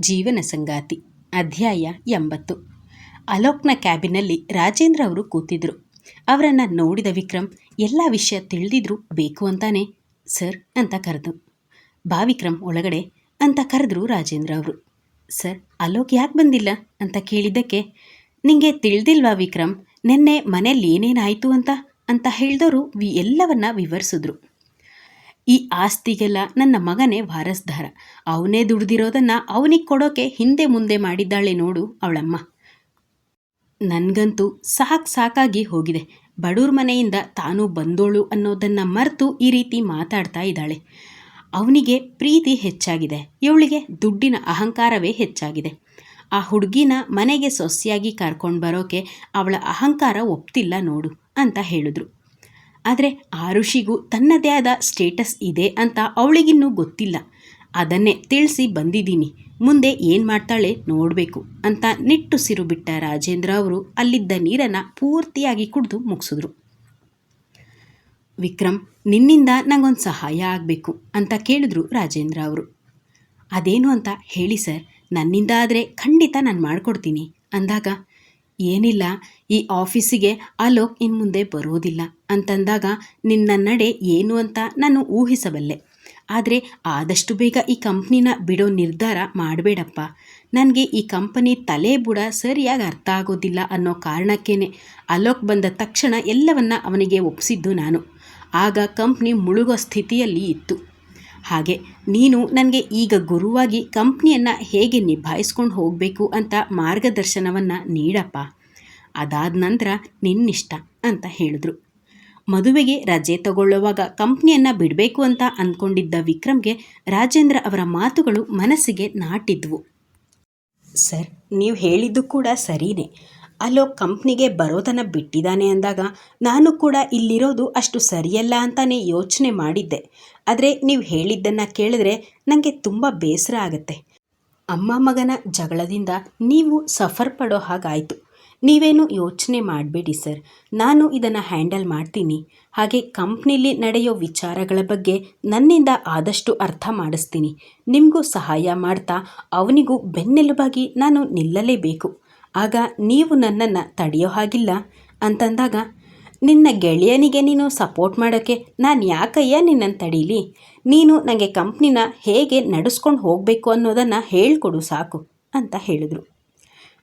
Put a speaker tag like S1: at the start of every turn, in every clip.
S1: ಜೀವನ ಸಂಗಾತಿ, ಅಧ್ಯಾಯ ಎಂಬತ್ತು. ಅಲೋಕ್ನ ಕ್ಯಾಬಿನಲ್ಲಿ ರಾಜೇಂದ್ರ ಅವರು ಕೂತಿದ್ರು. ಅವರನ್ನು ನೋಡಿದ ವಿಕ್ರಮ್, ಎಲ್ಲ ವಿಷಯ ತಿಳಿದಿದ್ರು ಬೇಕು ಅಂತಾನೆ? ಸರ್ ಅಂತ ಕರೆದು. ಬಾ ವಿಕ್ರಮ್, ಒಳಗಡೆ ಅಂತ ಕರೆದ್ರು ರಾಜೇಂದ್ರ ಅವರು. ಸರ್, ಅಲೋಕ್ ಯಾಕೆ ಬಂದಿಲ್ಲ? ಅಂತ ಕೇಳಿದ್ದಕ್ಕೆ ನಿಮಗೆ ತಿಳಿದಿಲ್ವಾ ವಿಕ್ರಮ್, ನಿನ್ನೆ ಮನೇಲಿ ಏನೇನಾಯಿತು ಅಂತ? ಅಂತ ಹೇಳಿದವರು ವಿ ಎಲ್ಲವನ್ನ ವಿವರಿಸಿದ್ರು. ಈ ಆಸ್ತಿಗೆಲ್ಲ ನನ್ನ ಮಗನೇ ವಾರಸ್ದಾರ. ಅವನೇ ದುಡ್ದಿರೋದನ್ನು ಅವನಿಗೆ ಕೊಡೋಕೆ ಹಿಂದೆ ಮುಂದೆ ಮಾಡಿದ್ದಾಳೆ ನೋಡು ಅವಳಮ್ಮ. ನನಗಂತೂ ಸಾಕು ಸಾಕಾಗಿ ಹೋಗಿದೆ. ಬಡೂರ್ ಮನೆಯಿಂದ ತಾನು ಬಂದೋಳು ಅನ್ನೋದನ್ನು ಮರೆತು ಈ ರೀತಿ ಮಾತಾಡ್ತಾ ಇದ್ದಾಳೆ. ಅವನಿಗೆ ಪ್ರೀತಿ ಹೆಚ್ಚಾಗಿದೆ. ಇವಳಿಗೆ ದುಡ್ಡಿನ ಅಹಂಕಾರವೇ ಹೆಚ್ಚಾಗಿದೆ. ಆ ಹುಡುಗಿನ ಮನೆಗೆ ಸೊಸೆಯಾಗಿ ಕರ್ಕೊಂಡು ಬರೋಕೆ ಅವಳ ಅಹಂಕಾರ ಒಪ್ತಿಲ್ಲ ನೋಡು ಅಂತ ಹೇಳಿದ್ರು. ಆದರೆ ಆರುಷಿಗೂ ತನ್ನದೇ ಆದ ಸ್ಟೇಟಸ್ ಇದೆ ಅಂತ ಅವಳಿಗಿನ್ನೂ ಗೊತ್ತಿಲ್ಲ. ಅದನ್ನೇ ತಿಳಿಸಿ ಬಂದಿದ್ದೀನಿ. ಮುಂದೆ ಏನು ಮಾಡ್ತಾಳೆ ನೋಡಬೇಕು ಅಂತ ನಿಟ್ಟುಸಿರು ಬಿಟ್ಟ ರಾಜೇಂದ್ರ ಅವರು ಅಲ್ಲಿದ್ದ ನೀರನ್ನು ಪೂರ್ತಿಯಾಗಿ ಕುಡಿದು ಮುಗಿಸಿದ್ರು. ವಿಕ್ರಮ್, ನಿನ್ನಿಂದ ನನಗೊಂದು ಸಹಾಯ ಆಗಬೇಕು ಅಂತ ಕೇಳಿದ್ರು ರಾಜೇಂದ್ರ ಅವರು. ಅದೇನು ಅಂತ ಹೇಳಿ ಸರ್, ನನ್ನಿಂದ ಆದರೆ ಖಂಡಿತ ನಾನು ಮಾಡಿಕೊಡ್ತೀನಿ ಅಂದಾಗ ಏನಿಲ್ಲ, ಈ ಆಫೀಸಿಗೆ ಅಲೋಕ್ ಇನ್ನು ಮುಂದೆ ಬರೋದಿಲ್ಲ. ಅಂತಂದಾಗ ನಿನ್ನ ನಡೆ ಏನು ಅಂತ ನಾನು ಊಹಿಸಬಲ್ಲೆ. ಆದರೆ ಆದಷ್ಟು ಬೇಗ ಈ ಕಂಪ್ನಿನ ಬಿಡೋ ನಿರ್ಧಾರ ಮಾಡಬೇಡಪ್ಪ. ನನಗೆ ಈ ಕಂಪನಿ ತಲೆ ಬುಡ ಸರಿಯಾಗಿ ಅರ್ಥ ಆಗೋದಿಲ್ಲ ಅನ್ನೋ ಕಾರಣಕ್ಕೇನೆ ಅಲೋಕ್ ಬಂದ ತಕ್ಷಣ ಎಲ್ಲವನ್ನ ಅವನಿಗೆ ಒಪ್ಪಿಸಿದ್ದು ನಾನು. ಆಗ ಕಂಪ್ನಿ ಮುಳುಗೋ ಸ್ಥಿತಿಯಲ್ಲಿ ಇತ್ತು. ಹಾಗೆ ನೀನು ನನಗೆ ಈಗ ಗುರುವಾಗಿ ಕಂಪ್ನಿಯನ್ನು ಹೇಗೆ ನಿಭಾಯಿಸ್ಕೊಂಡು ಹೋಗಬೇಕು ಅಂತ ಮಾರ್ಗದರ್ಶನವನ್ನು ನೀಡಪ್ಪ. ಅದಾದ ನಂತರ ನಿನ್ನಿಷ್ಟ ಅಂತ ಹೇಳಿದ್ರು. ಮದುವೆಗೆ ರಜೆ ತಗೊಳ್ಳುವಾಗ ಕಂಪ್ನಿಯನ್ನು ಬಿಡಬೇಕು ಅಂತ ಅಂದ್ಕೊಂಡಿದ್ದ ವಿಕ್ರಮ್ಗೆ ರಾಜೇಂದ್ರ ಅವರ ಮಾತುಗಳು ಮನಸ್ಸಿಗೆ ನಾಟಿದ್ವು. ಸರ್, ನೀವು ಹೇಳಿದ್ದು ಕೂಡ ಸರಿಯೇ ಅಲ್ಲೋ ಕಂಪ್ನಿಗೆ ಬರೋದನ್ನು ಬಿಟ್ಟಿದ್ದಾನೆ ಅಂದಾಗ ನಾನು ಕೂಡ ಇಲ್ಲಿರೋದು ಅಷ್ಟು ಸರಿಯಲ್ಲ ಅಂತಾನೆ ಯೋಚನೆ ಮಾಡಿದ್ದೆ. ಆದರೆ ನೀವು ಹೇಳಿದ್ದನ್ನು ಕೇಳಿದ್ರೆ ನನಗೆ ತುಂಬ ಬೇಸರ ಆಗುತ್ತೆ. ಅಮ್ಮ ಮಗನ ಜಗಳದಿಂದ ನೀವು ಸಫರ್ ಪಡೋ ಹಾಗಾಯಿತು. ನೀವೇನು ಯೋಚನೆ ಮಾಡಬೇಡಿ ಸರ್. ನಾನು ಇದನ್ನು ಹ್ಯಾಂಡಲ್ ಮಾಡ್ತೀನಿ. ಹಾಗೆ ಕಂಪ್ನಿಲಿ ನಡೆಯೋ ವಿಚಾರಗಳ ಬಗ್ಗೆ ನನ್ನಿಂದ ಆದಷ್ಟು ಅರ್ಥ ಮಾಡಿಸ್ತೀನಿ. ನಿಮಗೂ ಸಹಾಯ ಮಾಡ್ತಾ ಅವನಿಗೂ ಬೆನ್ನೆಲುಬಾಗಿ ನಾನು ನಿಲ್ಲಲೇಬೇಕು. ಆಗ ನೀವು ನನ್ನನ್ನು ತಡೆಯೋ ಹಾಗಿಲ್ಲ ಅಂತಂದಾಗ, ನಿನ್ನ ಗೆಳೆಯನಿಗೆ ನೀನು ಸಪೋರ್ಟ್ ಮಾಡೋಕ್ಕೆ ನಾನು ಯಾಕಯ್ಯ ನಿನ್ನನ್ನು ತಡೀಲಿ? ನೀನು ನನಗೆ ಕಂಪ್ನಿನ ಹೇಗೆ ನಡೆಸ್ಕೊಂಡು ಹೋಗಬೇಕು ಅನ್ನೋದನ್ನು ಹೇಳಿಕೊಡು ಸಾಕು ಅಂತ ಹೇಳಿದ್ರು.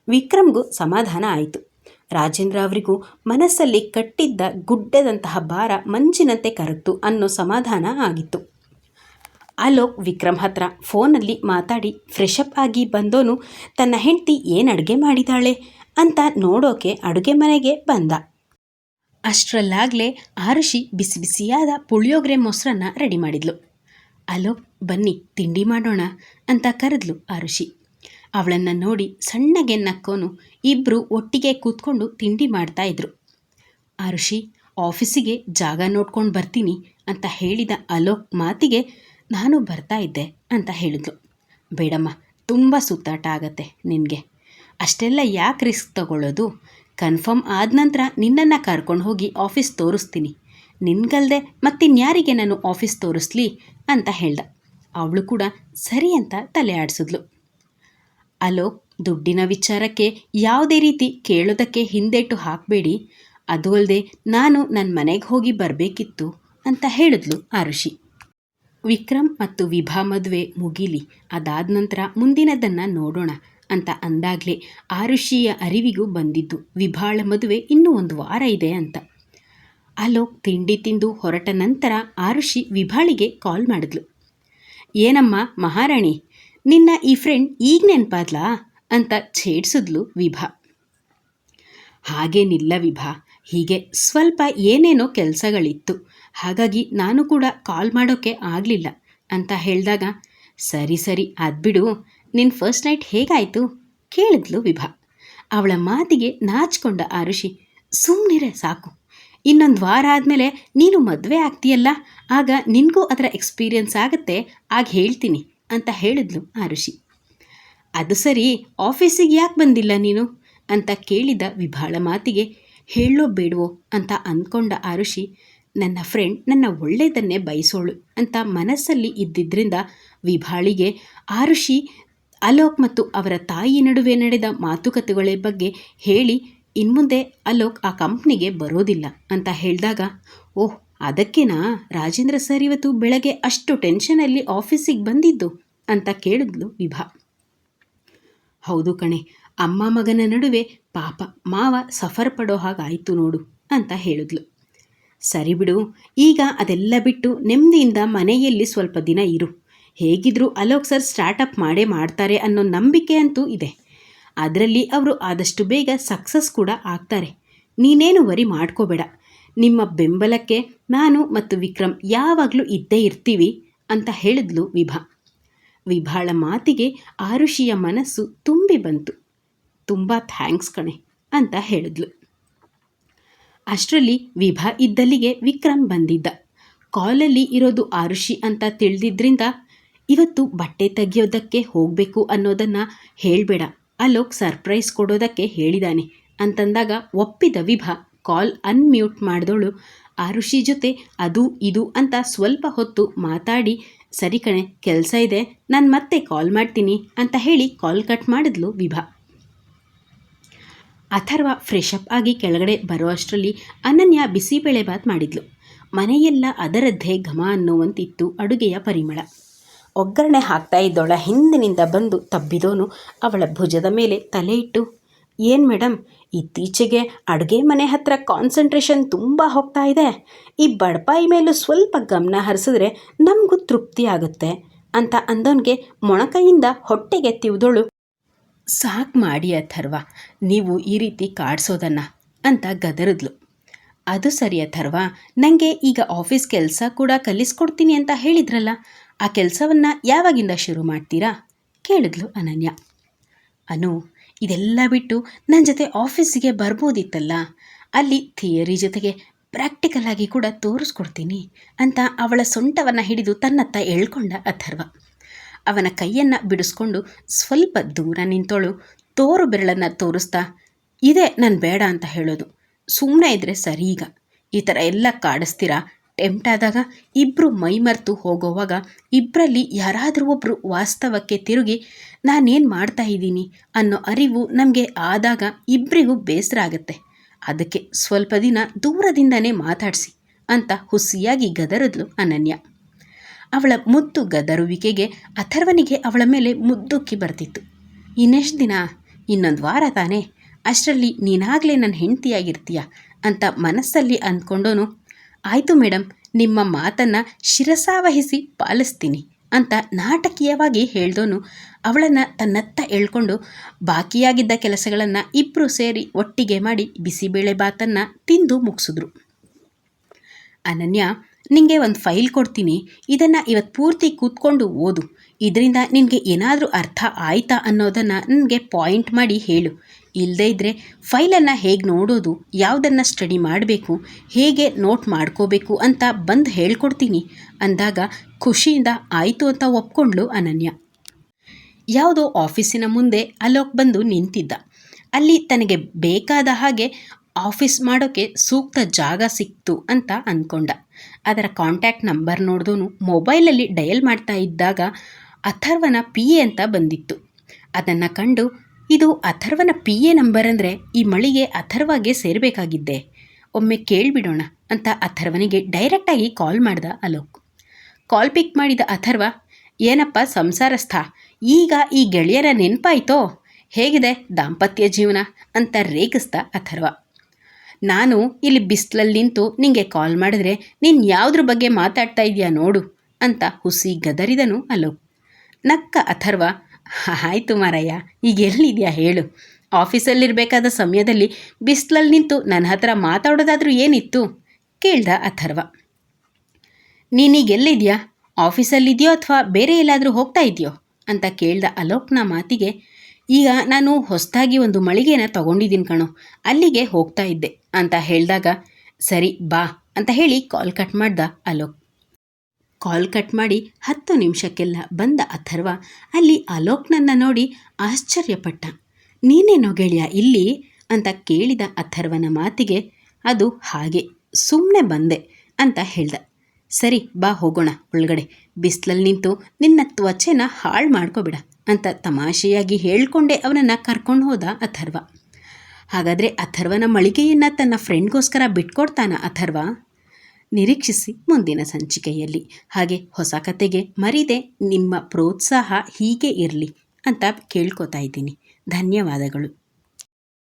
S1: ವಿಕ್ರಮ್ಗೂ ಸಮಾಧಾನ ಆಯಿತು. ರಾಜೇಂದ್ರ ಅವರಿಗೂ ಮನಸ್ಸಲ್ಲಿ ಕಟ್ಟಿದ್ದ ಗುಡ್ಡದಂತಹ ಭಾರ ಮಂಜಿನಂತೆ ಕರಗ್ತು ಅನ್ನೋ ಸಮಾಧಾನ ಆಗಿತ್ತು. ಅಲೋಕ್ ವಿಕ್ರಮ್ ಹತ್ರ ಫೋನಲ್ಲಿ ಮಾತಾಡಿ ಫ್ರೆಶಪ್ ಆಗಿ ಬಂದೋನು, ತನ್ನ ಹೆಂಡತಿ ಏನು ಅಡುಗೆ ಮಾಡಿದಾಳೆ ಅಂತ ನೋಡೋಕೆ ಅಡುಗೆ ಮನೆಗೆ ಬಂದ. ಅಷ್ಟರಲ್ಲಾಗಲೇ ಆರುಷಿ ಬಿಸಿ ಬಿಸಿಯಾದ ಪುಳಿಯೋಗರೆ ಮೊಸರನ್ನ ರೆಡಿ ಮಾಡಿದ್ಲು. ಅಲೋಕ್, ಬನ್ನಿ, ತಿಂಡಿ ಮಾಡೋಣ ಅಂತ ಕರೆದ್ಲು ಆರುಷಿ. ಅವಳನ್ನು ನೋಡಿ ಸಣ್ಣಗೆ ನಕ್ಕೋನು ಇಬ್ಬರು ಒಟ್ಟಿಗೆ ಕೂತ್ಕೊಂಡು ತಿಂಡಿ ಮಾಡ್ತಾ ಇದ್ರು. ಆರುಷಿ, ಆಫೀಸಿಗೆ ಜಾಗ ನೋಡ್ಕೊಂಡು ಬರ್ತೀನಿ ಅಂತ ಹೇಳಿದ ಅಲೋಕ್ ಮಾತಿಗೆ ನಾನು ಬರ್ತಾ ಇದ್ದೆ ಅಂತ ಹೇಳಿದ್ಲು. ಬೇಡಮ್ಮ, ತುಂಬ ಸುತ್ತಾಟ ಆಗತ್ತೆ ನಿನಗೆ. ಅಷ್ಟೆಲ್ಲ ಯಾಕೆ ರಿಸ್ಕ್ ತಗೊಳ್ಳೋದು? ಕನ್ಫರ್ಮ್ ಆದ ನಂತರ ನಿನ್ನನ್ನು ಕರ್ಕೊಂಡು ಹೋಗಿ ಆಫೀಸ್ ತೋರಿಸ್ತೀನಿ. ನಿನ್ಗಲ್ದೆ ಮತ್ತಿನ್ಯಾರಿಗೆ ನಾನು ಆಫೀಸ್ ತೋರಿಸ್ಲಿ ಅಂತ ಹೇಳ್ದ. ಅವಳು ಕೂಡ ಸರಿ ಅಂತ ತಲೆ ಆಡಿಸಿದ್ಲು. ಅಲೋಕ್ ದುಡ್ಡಿನ ವಿಚಾರಕ್ಕೆ ಯಾವುದೇ ರೀತಿ ಕೇಳೋದಕ್ಕೆ ಹಿಂದೇಟು ಹಾಕಬೇಡಿ. ಅದು ಅಲ್ಲದೆ ನಾನು ನನ್ನ ಮನೆಗೆ ಹೋಗಿ ಬರಬೇಕಿತ್ತು ಅಂತ ಹೇಳಿದ್ಲು ಆರುಷಿ. ವಿಕ್ರಮ್ ಮತ್ತು ವಿಭಾ ಮದುವೆ ಮುಗಿಲಿ. ಅದಾದ ನಂತರ ಮುಂದಿನದನ್ನು ನೋಡೋಣ ಅಂತ ಅಂದಾಗಲೇ ಆರುಷಿಯ ಅರಿವಿಗೂ ಬಂದಿದ್ದು ವಿಭಾಳ ಮದುವೆ ಇನ್ನೂ ಒಂದು ವಾರ ಇದೆ ಅಂತ. ಅಲೋಕ್ ತಿಂಡಿ ತಿಂದು ಹೊರಟ ನಂತರ ಆರುಷಿ ವಿಭಾಳಿಗೆ ಕಾಲ್ ಮಾಡಿದ್ಲು. ಏನಮ್ಮ ಮಹಾರಾಣಿ, ನಿನ್ನ ಈ ಫ್ರೆಂಡ್ ಈಗ ನೆನಪಾದ್ಲಾ ಅಂತ ಛೇಡ್ಸಿದ್ಲು ವಿಭಾ. ಹಾಗೇನಿಲ್ಲ ವಿಭಾ, ಹೀಗೆ ಸ್ವಲ್ಪ ಏನೇನೋ ಕೆಲಸಗಳಿತ್ತು. ಹಾಗಾಗಿ ನಾನು ಕೂಡ ಕಾಲ್ ಮಾಡೋಕ್ಕೆ ಆಗಲಿಲ್ಲ ಅಂತ ಹೇಳಿದಾಗ, ಸರಿ ಸರಿ ಅದ್ಬಿಡು ನಿನ್ನ ಫಸ್ಟ್ ನೈಟ್ ಹೇಗಾಯಿತು? ಕೇಳಿದ್ಲು ವಿಭಾ. ಅವಳ ಮಾತಿಗೆ ನಾಚಿಕೊಂಡ ಆರುಷಿ ಸುಮ್ಮನಿರೆ ಸಾಕು. ಇನ್ನೊಂದು ವಾರ ಆದಮೇಲೆ ನೀನು ಮದುವೆ ಆಗ್ತೀಯಲ್ಲ? ಆಗ ನಿನಗೂ ಅದರ ಎಕ್ಸ್ಪೀರಿಯನ್ಸ್ ಆಗುತ್ತೆ, ಆಗ ಹೇಳ್ತೀನಿ, ಅಂತ ಹೇಳಿದ್ಲು ಆರುಷಿ ಅದು ಸರಿ ಆಫೀಸಿಗೆ ಯಾಕೆ ಬಂದಿಲ್ಲ ನೀನು? ಅಂತ ಕೇಳಿದ ವಿಭಾಳ ಮಾತಿಗೆ, ಹೇಳೋ ಬೇಡವೋ? ಅಂತ ಅಂದ್ಕೊಂಡ ಆರುಷಿ ನನ್ನ ಫ್ರೆಂಡ್ ನನ್ನ ಒಳ್ಳೆಯದನ್ನೇ ಬಯಸೋಳು ಅಂತ ಮನಸ್ಸಲ್ಲಿ ಇದ್ದಿದ್ದರಿಂದ ವಿಭಾಳಿಗೆ, ಆರುಷಿ, ಅಲೋಕ್ ಮತ್ತು ಅವರ ತಾಯಿ ನಡುವೆ ನಡೆದ ಮಾತುಕತೆಗಳ ಬಗ್ಗೆ ಹೇಳಿ, ಇನ್ಮುಂದೆ ಅಲೋಕ್ ಆ ಕಂಪ್ನಿಗೆ ಬರೋದಿಲ್ಲ ಅಂತ ಹೇಳಿದಾಗ, ಓಹ್, ಅದಕ್ಕೇನಾ? ರಾಜೇಂದ್ರ ಸರ್ ಇವತ್ತು ಬೆಳಗ್ಗೆ ಅಷ್ಟು ಟೆನ್ಷನಲ್ಲಿ ಆಫೀಸಿಗೆ ಬಂದಿದ್ದು? ಅಂತ ಕೇಳಿದ್ಲು ವಿಭಾ. ಹೌದು ಕಣೆ, ಅಮ್ಮ ಮಗನ ನಡುವೆ ಪಾಪ ಮಾವ ಸಫರ್ ಪಡೋ ಹಾಗಾಯಿತು ನೋಡು ಅಂತ ಹೇಳಿದ್ಲು. ಸರಿ ಬಿಡು, ಈಗ ಅದೆಲ್ಲ ಬಿಟ್ಟು ನೆಮ್ಮದಿಯಿಂದ ಮನೆಯಲ್ಲಿ ಸ್ವಲ್ಪ ದಿನ ಇರು. ಹೇಗಿದ್ರೂ ಅಲೋಕ್ ಸರ್ ಸ್ಟಾರ್ಟಪ್ ಮಾಡೇ ಮಾಡ್ತಾರೆ ಅನ್ನೋ ನಂಬಿಕೆ ಅಂತೂ ಇದೆ. ಅದರಲ್ಲಿ ಅವರು ಆದಷ್ಟು ಬೇಗ ಸಕ್ಸಸ್ ಕೂಡ ಆಗ್ತಾರೆ. ನೀನೇನು ವರಿ ಮಾಡ್ಕೋಬೇಡ. ನಿಮ್ಮ ಬೆಂಬಲಕ್ಕೆ ನಾನು ಮತ್ತು ವಿಕ್ರಮ್ ಯಾವಾಗಲೂ ಇದ್ದೇ ಇರ್ತೀವಿ ಅಂತ ಹೇಳಿದ್ಲು ವಿಭಾ. ವಿಭಾಳ ಮಾತಿಗೆ ಆರುಷಿಯ ಮನಸ್ಸು ತುಂಬಿ ಬಂತು. ತುಂಬ ಥ್ಯಾಂಕ್ಸ್ ಕಣೆ ಅಂತ ಹೇಳಿದ್ಲು. ಅಷ್ಟರಲ್ಲಿ ವಿಭಾ ಇದ್ದಲ್ಲಿಗೆ ವಿಕ್ರಮ್ ಬಂದಿದ್ದ. ಕಾಲಲ್ಲಿ ಇರೋದು ಆರುಷಿ ಅಂತ ತಿಳಿದಿದ್ದರಿಂದ ಇವತ್ತು ಬಟ್ಟೆ ತೆಗೆಯೋದಕ್ಕೆ ಹೋಗಬೇಕು ಅನ್ನೋದನ್ನು ಹೇಳಬೇಡ. ಅಲೋಕ್ ಸರ್ಪ್ರೈಸ್ ಕೊಡೋದಕ್ಕೆ ಹೇಳಿದಾನೆ ಅಂತಂದಾಗ ಒಪ್ಪಿದ ವಿಭಾ ಕಾಲ್ ಅನ್ಮ್ಯೂಟ್ ಮಾಡಿದವಳು ಆರುಷಿ ಜೊತೆ ಅದು ಇದು ಅಂತ ಸ್ವಲ್ಪ ಹೊತ್ತು ಮಾತಾಡಿ, ಸರಿ ಕಣೆ, ಕೆಲಸ ಇದೆ, ನಾನು ಮತ್ತೆ ಕಾಲ್ ಮಾಡ್ತೀನಿ ಅಂತ ಹೇಳಿ ಕಾಲ್ ಕಟ್ ಮಾಡಿದ್ಲು ವಿಭಾ. ಅಥರ್ವ ಫ್ರೆಶ್ ಅಪ್ ಆಗಿ ಕೆಳಗಡೆ ಬರೋ ಅಷ್ಟರಲ್ಲಿ ಅನನ್ಯ ಬಿಸಿಬೇಳೆ ಬಾತ್ ಮಾಡಿದ್ಲು. ಮನೆಯೆಲ್ಲ ಅದರದ್ದೇ ಘಮ ಅನ್ನುವಂತಿತ್ತು ಅಡುಗೆಯ ಪರಿಮಳ. ಒಗ್ಗರಣೆ ಹಾಕ್ತಾ ಇದ್ದೋಳ ಹಿಂದಿನಿಂದ ಬಂದು ತಬ್ಬಿದೋನು ಅವಳ ಭುಜದ ಮೇಲೆ ತಲೆ ಇಟ್ಟು, ಏನು ಮೇಡಮ್ ಇತ್ತೀಚೆಗೆ ಅಡುಗೆ ಮನೆ ಹತ್ರ ಕಾನ್ಸಂಟ್ರೇಷನ್ ತುಂಬ ಹೋಗ್ತಾ ಇದೆ. ಈ ಬಡಪಾಯಿ ಮೇಲೂ ಸ್ವಲ್ಪ ಗಮನ ಹರಿಸಿದ್ರೆ ನಮಗೂ ತೃಪ್ತಿ ಆಗುತ್ತೆ ಅಂತ ಅಂದವನಿಗೆ ಮೊಣಕೈಯಿಂದ ಹೊಟ್ಟೆಗೆ ತಿವ್ದೋಳು ಸಾಕು ಮಾಡಿ ಅಥರ್ವ, ನೀವು ಈ ರೀತಿ ಕಾಡ್ಸೋದನ್ನ ಅಂತ ಗದರಿದ್ಲು. ಅದು ಸರಿ ಅಥರ್ವ ನನಗೆ ಈಗ ಆಫೀಸ್ ಕೆಲಸ ಕೂಡ ಕಲಿಸ್ಕೊಡ್ತೀನಿ ಅಂತ ಹೇಳಿದ್ರಲ್ಲ, ಆ ಕೆಲಸವನ್ನು ಯಾವಾಗಿಂದ ಶುರು ಮಾಡ್ತೀರಾ? ಕೇಳಿದ್ಲು ಅನನ್ಯ. ಅನು, ಇದೆಲ್ಲ ಬಿಟ್ಟು ನನ್ನ ಜೊತೆ ಆಫೀಸಿಗೆ ಬರ್ಬೋದಿತ್ತಲ್ಲ, ಅಲ್ಲಿ ಥಿಯರಿ ಜೊತೆಗೆ ಪ್ರಾಕ್ಟಿಕಲ್ ಆಗಿ ಕೂಡ ತೋರಿಸ್ಕೊಡ್ತೀನಿ ಅಂತ ಅವಳ ಸೊಂಟವನ್ನು ಹಿಡಿದು ತನ್ನತ್ತ ಎಳ್ಕೊಂಡ ಅಥರ್ವ. ಅವನ ಕೈಯನ್ನು ಬಿಡಿಸ್ಕೊಂಡು ಸ್ವಲ್ಪ ದೂರ ನಿಂತೋಳು. ತೋರು ಬೆರಳನ್ನು ತೋರಿಸ್ತಾ, ಇದೇ ನಾನು ಬೇಡ ಅಂತ ಹೇಳೋದು. ಸುಮ್ಮನೆ ಇದ್ದರೆ ಸರಿ ಈಗ ಈ ಥರ ಎಲ್ಲ ಕಾಡಿಸ್ತೀರಾ? ಟೆಂಪ್ಟ್ ಆದಾಗ ಇಬ್ಬರು ಮೈಮರೆತು ಹೋಗೋವಾಗ ಇಬ್ಬರಲ್ಲಿ ಯಾರಾದರೂ ಒಬ್ಬರು ವಾಸ್ತವಕ್ಕೆ ತಿರುಗಿ, ನಾನೇನು ಮಾಡ್ತಾ ಇದ್ದೀನಿ? ಅನ್ನೋ ಅರಿವು ನಮಗೆ ಆದಾಗ ಇಬ್ಬರಿಗೂ ಬೇಸರ ಆಗುತ್ತೆ. ಅದಕ್ಕೆ ಸ್ವಲ್ಪ ದಿನ ದೂರದಿಂದನೇ ಮಾತಾಡಿಸಿ ಅಂತ ಹುಸಿಯಾಗಿ ಗದರದ್ಲು ಅನನ್ಯ. ಅವಳ ಮುದ್ದು ಗದರುವಿಕೆಗೆ ಅಥರ್ವನಿಗೆ ಅವಳ ಮೇಲೆ ಮುದ್ದುಕ್ಕಿ ಬರ್ತಿತ್ತು. ಇನ್ನೆಷ್ಟು ದಿನ? ಇನ್ನೊಂದು ವಾರ ತಾನೇ. ಅಷ್ಟರಲ್ಲಿ ನೀನಾಗಲೇ ನನ್ನ ಹೆಂಡತಿಯಾಗಿರ್ತೀಯ ಅಂತ ಮನಸ್ಸಲ್ಲಿ ಅಂದ್ಕೊಂಡೋನು ಆಯಿತು ಮೇಡಮ್ ನಿಮ್ಮ ಮಾತನ್ನು ಶಿರಸಾವಹಿಸಿ ಪಾಲಿಸ್ತೀನಿ ಅಂತ ನಾಟಕೀಯವಾಗಿ ಹೇಳ್ದೋನು. ಅವಳನ್ನು ತನ್ನತ್ತ ಎಳ್ಕೊಂಡು ಬಾಕಿಯಾಗಿದ್ದ ಕೆಲಸಗಳನ್ನು ಇಬ್ಬರು ಸೇರಿ ಒಟ್ಟಿಗೆ ಮಾಡಿ ಬಿಸಿಬೇಳೆ ಬಾತನ್ನು ತಿಂದು ಮುಗಿಸಿದ್ರು. ಅನನ್ಯ ನಿಮಗೆ ಒಂದು ಫೈಲ್ ಕೊಡ್ತೀನಿ. ಇದನ್ನು ಇವತ್ತು ಪೂರ್ತಿ ಕೂತ್ಕೊಂಡು ಓದು. ಇದರಿಂದ ನಿನಗೆ ಏನಾದರೂ ಅರ್ಥ ಆಯಿತಾ ಅನ್ನೋದನ್ನು ನನಗೆ ಪಾಯಿಂಟ್ ಮಾಡಿ ಹೇಳು. ಇಲ್ಲದೇ ಇದ್ದರೆ ಫೈಲನ್ನು ಹೇಗೆ ನೋಡೋದು, ಯಾವುದನ್ನು ಸ್ಟಡಿ ಮಾಡಬೇಕು, ಹೇಗೆ ನೋಟ್ ಮಾಡ್ಕೋಬೇಕು ಅಂತ ಬಂದು ಹೇಳ್ಕೊಡ್ತೀನಿ. ಅಂದಾಗ ಖುಷಿಯಿಂದ ಆಯಿತು ಅಂತ ಒಪ್ಕೊಂಡ್ಳು ಅನನ್ಯ. ಯಾವುದೋ ಆಫೀಸಿನ ಮುಂದೆ ಅಲೋಕ್ ಬಂದು ನಿಂತಿದ್ದ. ಅಲ್ಲಿ ತನಗೆ ಬೇಕಾದ ಹಾಗೆ ಆಫೀಸ್ ಮಾಡೋಕ್ಕೆ ಸೂಕ್ತ ಜಾಗ ಸಿಕ್ತು ಅಂತ ಅಂದ್ಕೊಂಡ ಅದರ ಕಾಂಟ್ಯಾಕ್ಟ್ ನಂಬರ್ ನೋಡಿದವನು ಮೊಬೈಲಲ್ಲಿ ಡಯಲ್ ಮಾಡ್ತಾ ಇದ್ದಾಗ ಅಥರ್ವನ ಪಿ ಎ ಅಂತ ಬಂದಿತ್ತು. ಅದನ್ನು ಕಂಡು, ಇದು ಅಥರ್ವನ ಪಿ ಎ ನಂಬರ್ ಅಂದರೆ ಈ ಮಳಿಗೆ ಅಥರ್ವಾಗೆ ಸೇರಬೇಕಾಗಿದ್ದೆ. ಒಮ್ಮೆ ಕೇಳಿಬಿಡೋಣ ಅಂತ ಅಥರ್ವನಿಗೆ ಡೈರೆಕ್ಟಾಗಿ ಕಾಲ್ ಮಾಡ್ದ ಅಲೋಕ್. ಕಾಲ್ ಪಿಕ್ ಮಾಡಿದ ಅಥರ್ವ, ಏನಪ್ಪ ಸಂಸಾರಸ್ಥ, ಈಗ ಈ ಗೆಳೆಯರ ನೆನಪಾಯಿತೋ? ಹೇಗಿದೆ ದಾಂಪತ್ಯ ಜೀವನ? ಅಂತ ರೇಗಿಸ್ದ ಅಥರ್ವ. ನಾನು ಇಲ್ಲಿ ಬಿಸ್ಲಲ್ಲಿ ನಿಂತು ನಿಂಗೆ ಕಾಲ್ ಮಾಡಿದ್ರೆ ನೀನು ಯಾವುದ್ರ ಬಗ್ಗೆ ಮಾತಾಡ್ತಾ ಇದೆಯಾ ನೋಡು ಅಂತ ಹುಸಿ ಗದರಿದನು ಅಲೋಕ್ ನಕ್ಕ ಅಥರ್ವ, ಆಯಿತು ಮಾರಯ್ಯ, ಈಗ ಎಲ್ಲಿದೆಯಾ ಹೇಳು. ಆಫೀಸಲ್ಲಿರಬೇಕಾದ ಸಮಯದಲ್ಲಿ ಬಿಸ್ಲಲ್ಲಿ ನಿಂತು ನನ್ನ ಹತ್ರ ಮಾತಾಡೋದಾದರೂ ಏನಿತ್ತು? ಕೇಳ್ದ ಅಥರ್ವ. ನೀನೀಗ ಎಲ್ಲಿದೆಯಾ? ಆಫೀಸಲ್ಲಿದೆಯೋ ಅಥವಾ ಬೇರೆ ಎಲ್ಲಾದರೂ ಹೋಗ್ತಾ ಇದೆಯೋ? ಅಂತ ಕೇಳ್ದ ಅಲೋಕ್ನ ಮಾತಿಗೆ ಈಗ ನಾನು ಹೊಸದಾಗಿ ಒಂದು ಮಳಿಗೆನ ತಗೊಂಡಿದ್ದೀನಿ ಕಣೋ, ಅಲ್ಲಿಗೆ ಹೋಗ್ತಾ ಇದ್ದೆ ಅಂತ ಹೇಳಿದಾಗ, ಸರಿ ಬಾ ಅಂತ ಹೇಳಿ ಕಾಲ್ ಕಟ್ ಮಾಡ್ದ ಅಲೋಕ್. ಕಾಲ್ ಕಟ್ ಮಾಡಿ ಹತ್ತು ನಿಮಿಷಕ್ಕೆಲ್ಲ ಬಂದ ಅಥರ್ವ, ಅಲ್ಲಿ ಅಲೋಕ್ನನ್ನ ನೋಡಿ ಆಶ್ಚರ್ಯಪಟ್ಟ. ನೀನೇನೋ ಗೆಳೆಯ ಇಲ್ಲಿ ಅಂತ ಕೇಳಿದ ಅಥರ್ವನ ಮಾತಿಗೆ, ಅದು ಹಾಗೆ ಸುಮ್ಮನೆ ಬಂದೆ ಅಂತ ಹೇಳ್ದ. ಸರಿ ಬಾ ಹೋಗೋಣ ಒಳಗಡೆ ಬಿಸಿಲಲ್ಲಿ ನಿಂತು ನಿನ್ನ ತ್ವಚೆನ ಹಾಳು ಮಾಡ್ಕೋಬೇಡ. ಅಂತ ತಮಾಷೆಯಾಗಿ ಹೇಳಿಕೊಂಡೇ ಅವನನ್ನು ಕರ್ಕೊಂಡು ಹೋದ ಅಥರ್ವ. ಹಾಗಾದರೆ ಅಥರ್ವನ ಮಳಿಗೆಯನ್ನು ತನ್ನ ಫ್ರೆಂಡ್ಗೋಸ್ಕರ ಬಿಟ್ಕೊಡ್ತಾನ ಅಥರ್ವ? ನಿರೀಕ್ಷಿಸಿ ಮುಂದಿನ ಸಂಚಿಕೆಯಲ್ಲಿ. ಹಾಗೆ ಹೊಸ ಕತೆಗೆ ಮರಿದೆ, ನಿಮ್ಮ ಪ್ರೋತ್ಸಾಹ ಹೀಗೆ ಇರಲಿ ಅಂತ ಕೇಳ್ಕೊತಾ ಇದ್ದೀನಿ. ಧನ್ಯವಾದಗಳು.